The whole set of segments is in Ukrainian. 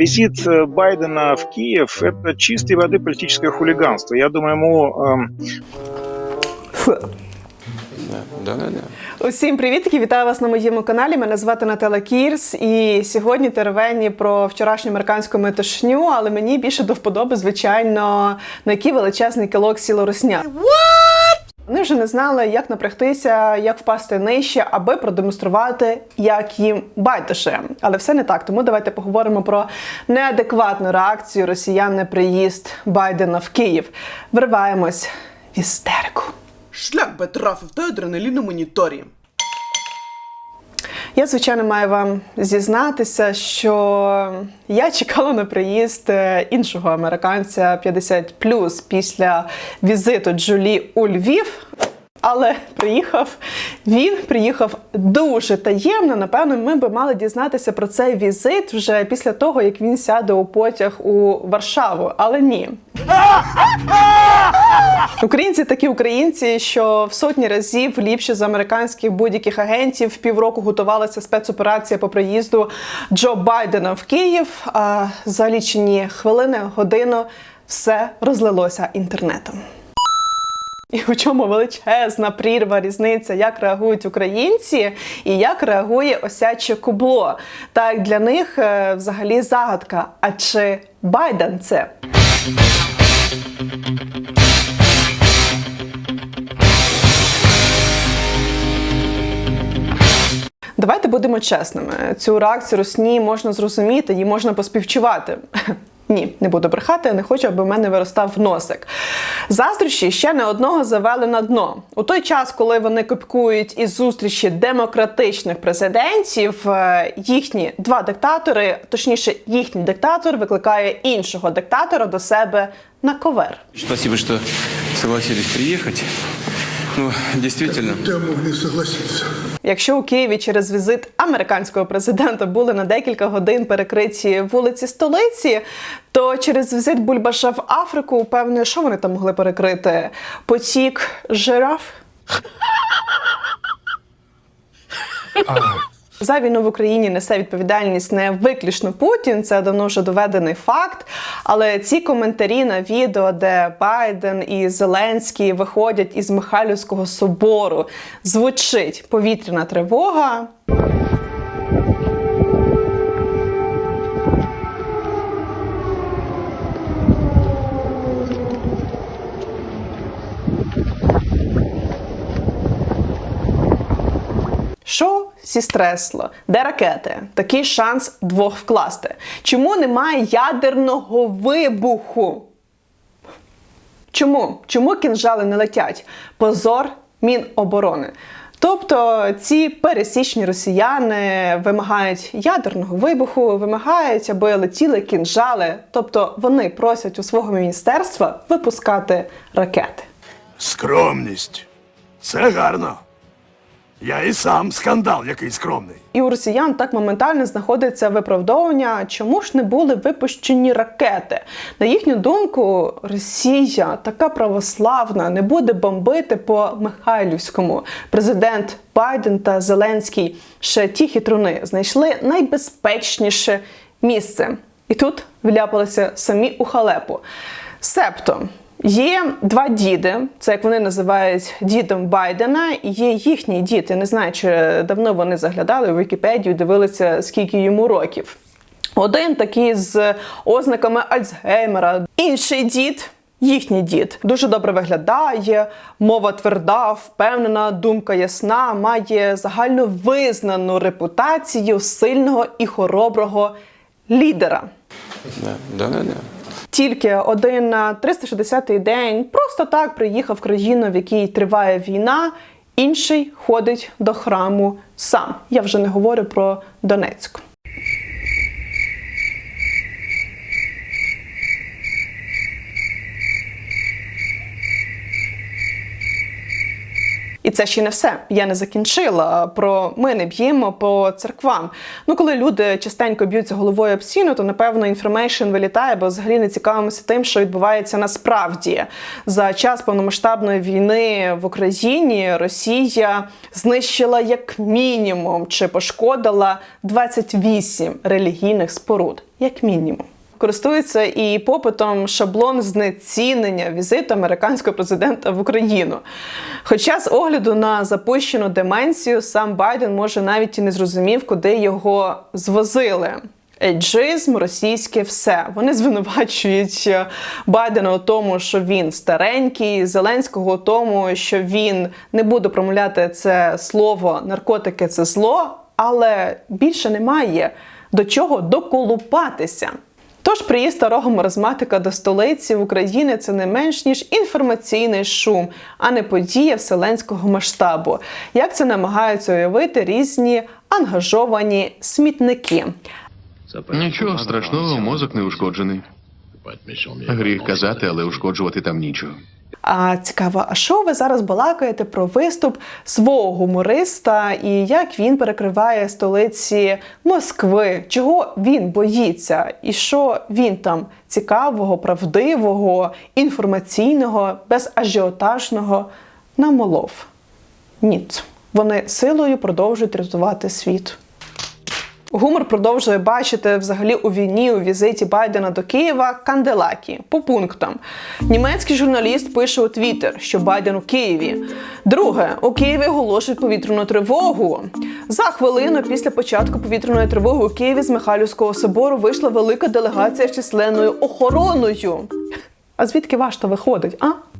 Визит э, Байдена в Киев – это чистой воды политическое хулиганство. Я думаю, ему эм, Фу. Да, да, да. да. Усім привітки! Вітаю вас на моєму каналі. Мене звати Наталя Кірс. І сьогодні теревені про вчорашню американську метушню, але мені більше до вподоби, звичайно, на який величезний кілок сіло русня. Вони вже не знали, як напрягтися, як впасти нижче, аби продемонструвати, як їм байдуже. Але все не так. Тому давайте поговоримо про неадекватну реакцію росіян на приїзд Байдена в Київ. Вриваємось в істерику. Шлях би трафив той адреналін у моніторі. Я, звичайно, маю вам зізнатися, що я чекала на приїзд е, іншого американця 50 після візиту Джулі у Львів. Але приїхав він приїхав дуже таємно. Напевно, ми би мали дізнатися про цей візит вже після того, як він сяде у потяг у Варшаву. Але ні. Українці такі українці, що в сотні разів ліпше з американських будь-яких агентів півроку готувалася спецоперація по приїзду Джо Байдена в Київ. А за лічені хвилини, годину все розлилося інтернетом. І у чому величезна прірва різниця, як реагують українці і як реагує осяче кубло. Так для них е, взагалі загадка. А чи Байден це? Давайте будемо чесними. Цю реакцію Росні можна зрозуміти, її можна поспівчувати. Ні, не буду брехати, не хочу, аби в мене виростав носик. Заздрощі ще не одного завели на дно. У той час, коли вони копкують із зустрічі демократичних президентів, е, їхні два диктатори, точніше, їхній диктатор викликає іншого диктатора до себе на ковер. Спасибо, что согласились приехать. Ну, действительно, Я мог не согласиться. Якщо у Києві через візит американського президента були на декілька годин перекриті вулиці столиці, то через візит Бульбаша в Африку, певне, що вони там могли перекрити? Потік жираф? За війну в Україні несе відповідальність не виключно Путін, це давно вже доведений факт. Але ці коментарі на відео, де Байден і Зеленський виходять із Михайлівського собору, звучить повітряна тривога. Що сістресло? Де ракети? Такий шанс двох вкласти. Чому немає ядерного вибуху? Чому? Чому кінжали не летять? Позор Міноборони. Тобто ці пересічні росіяни вимагають ядерного вибуху, вимагають, аби летіли кінжали. Тобто вони просять у свого міністерства випускати ракети. Скромність. Це гарно. Я і сам скандал який скромний. І у росіян так моментально знаходиться виправдовування, чому ж не були випущені ракети. На їхню думку, Росія така православна не буде бомбити по Михайлівському. Президент Байден та Зеленський ще ті хитруни знайшли найбезпечніше місце. І тут вляпалися самі у халепу. Себто. Є два діди, це як вони називають дідом Байдена, і є їхній дід. Я не знаю, чи давно вони заглядали в Вікіпедію, дивилися, скільки йому років. Один такий з ознаками Альцгеймера, інший дід. Їхній дід дуже добре виглядає, мова тверда, впевнена, думка ясна, має загальновизнану репутацію сильного і хороброго лідера. да, да, да. Тільки один на 360-й день просто так приїхав в країну, в якій триває війна, інший ходить до храму сам. Я вже не говорю про Донецьк. Це ще не все. Я не закінчила. Про ми не б'ємо по церквам. Ну, коли люди частенько б'ються головою об стіну, то напевно інформейшн вилітає, бо взагалі не цікавимося тим, що відбувається насправді. За час повномасштабної війни в Україні Росія знищила як мінімум чи пошкодила 28 релігійних споруд, як мінімум. Користується і попитом шаблон знецінення візиту американського президента в Україну. Хоча з огляду на запущену деменцію сам Байден може навіть і не зрозумів, куди його звозили. Еджизм, російське все. Вони звинувачують е, Байдена у тому, що він старенький, Зеленського у тому, що він не буде промовляти це слово наркотики це зло, але більше немає до чого доколупатися. Тож приїзд старого маразматика до столиці України це не менш ніж інформаційний шум, а не подія вселенського масштабу. Як це намагаються уявити різні ангажовані смітники. Нічого страшного, мозок не ушкоджений. Гріх казати, але ушкоджувати там нічого. А цікаво, а що ви зараз балакаєте про виступ свого гумориста і як він перекриває столиці Москви? Чого він боїться? І що він там цікавого, правдивого, інформаційного, безажіотажного намолов? Ні, вони силою продовжують рятувати світ. Гумор продовжує бачити взагалі у війні у візиті Байдена до Києва канделакі по пунктам. Німецький журналіст пише у Твіттер, що Байден у Києві. Друге, у Києві оголошують повітряну тривогу. За хвилину після початку повітряної тривоги у Києві з Михайлівського собору вийшла велика делегація з численною охороною. А звідки ваш виходить? А?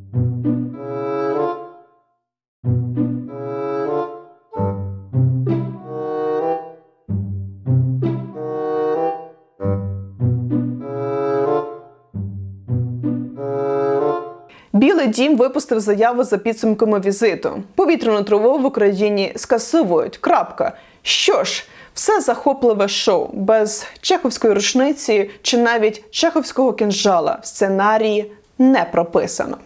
Білий дім випустив заяву за підсумками візиту. Повітряну тривогу в Україні скасовують. Крапка. Що ж, все захопливе шоу без чеховської рушниці чи навіть чеховського кінжала в сценарії не прописано.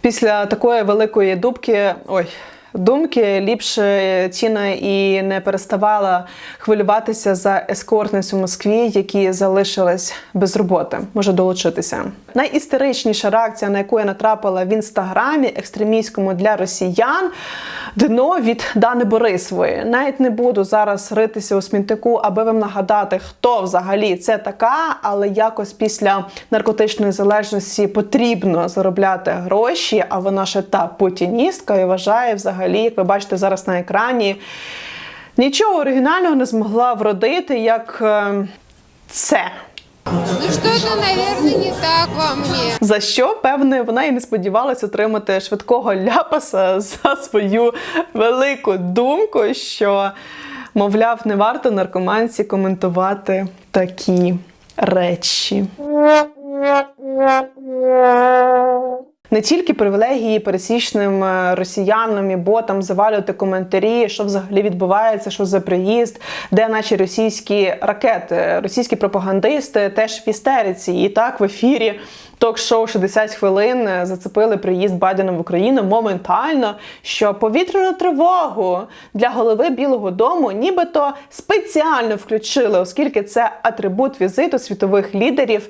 Після такої великої дубки, ой. Думки ліпше Тіна і не переставала хвилюватися за ескортниць у Москві, які залишились без роботи. Може долучитися. Найістеричніша реакція, на яку я натрапила в інстаграмі екстремістському для росіян, дно від Дани Борисової. Навіть не буду зараз ритися у смітнику, аби вам нагадати, хто взагалі це така, але якось після наркотичної залежності потрібно заробляти гроші. А вона ще та путіністка і вважає взагалі, як ви бачите зараз на екрані, нічого оригінального не змогла вродити, як е, це. Ну что-то, наверное, не так во мне. За що, певне, вона і не сподівалася отримати швидкого ляпаса за свою велику думку, що, мовляв, не варто наркоманці коментувати такі речі. Не тільки привілегії пересічним е, росіянам і ботам завалювати коментарі, що взагалі відбувається, що за приїзд, де наші російські ракети, російські пропагандисти теж в істериці. І так в ефірі ток-шоу «60 хвилин зацепили приїзд Байдена в Україну моментально, що повітряну тривогу для голови Білого Дому нібито спеціально включили, оскільки це атрибут візиту світових лідерів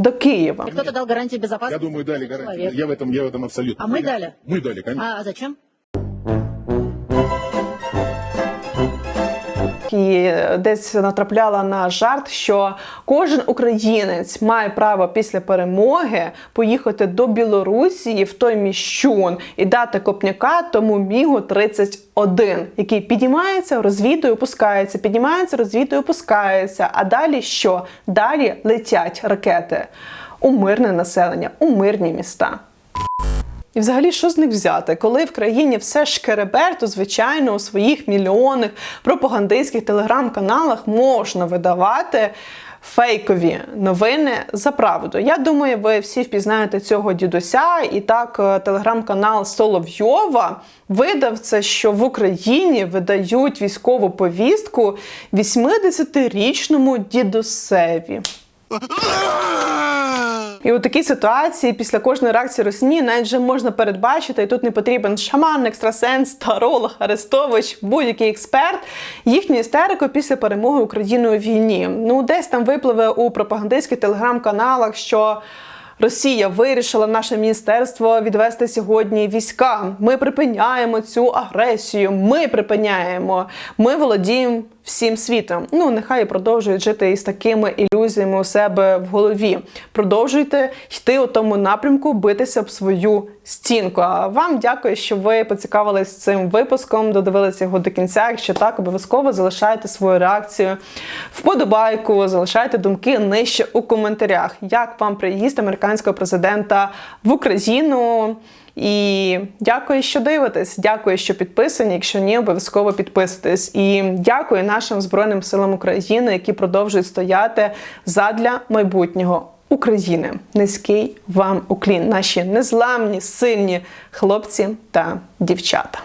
до Києва. Кто-то дал гарантии безопасности. Я думаю, дали человек. гарантию. Я в этом, я в этом абсолютно. А мы уверен. дали? Мы дали, конечно. А зачем? І десь натрапляла на жарт, що кожен українець має право після перемоги поїхати до Білорусі в той міщун і дати копняка тому мігу 31, який піднімається, розвідує, опускається, піднімається, розвідує, опускається. А далі що? Далі летять ракети у мирне населення, у мирні міста. І взагалі, що з них взяти? Коли в країні все шкеребер, то звичайно у своїх мільйонних пропагандистських телеграм-каналах можна видавати фейкові новини за правду. Я думаю, ви всі впізнаєте цього дідуся. І так, е, телеграм-канал Соловйова видав це, що в Україні видають військову повістку 80-річному дідусеві. І у такій ситуації, після кожної реакції Росії, навіть вже можна передбачити, і тут не потрібен шаман, екстрасенс, таролог, арестович, будь-який експерт, їхню істерику після перемоги України у війні. Ну, десь там випливе у пропагандистських телеграм-каналах, що. Росія вирішила наше міністерство відвести сьогодні війська. Ми припиняємо цю агресію. Ми припиняємо. Ми володіємо всім світом. Ну нехай продовжують жити із такими ілюзіями у себе в голові. Продовжуйте йти у тому напрямку, битися об свою стінку. А вам дякую, що ви поцікавились цим випуском, додивилися його до кінця. Якщо так, обов'язково залишайте свою реакцію вподобайку, залишайте думки нижче у коментарях. Як вам приїзд американського президента в Україну? І дякую, що дивитесь. Дякую, що підписані. Якщо ні, обов'язково підписуйтесь. І дякую нашим збройним силам України, які продовжують стояти задля майбутнього України. Низький вам уклін, наші незламні, сильні хлопці та дівчата.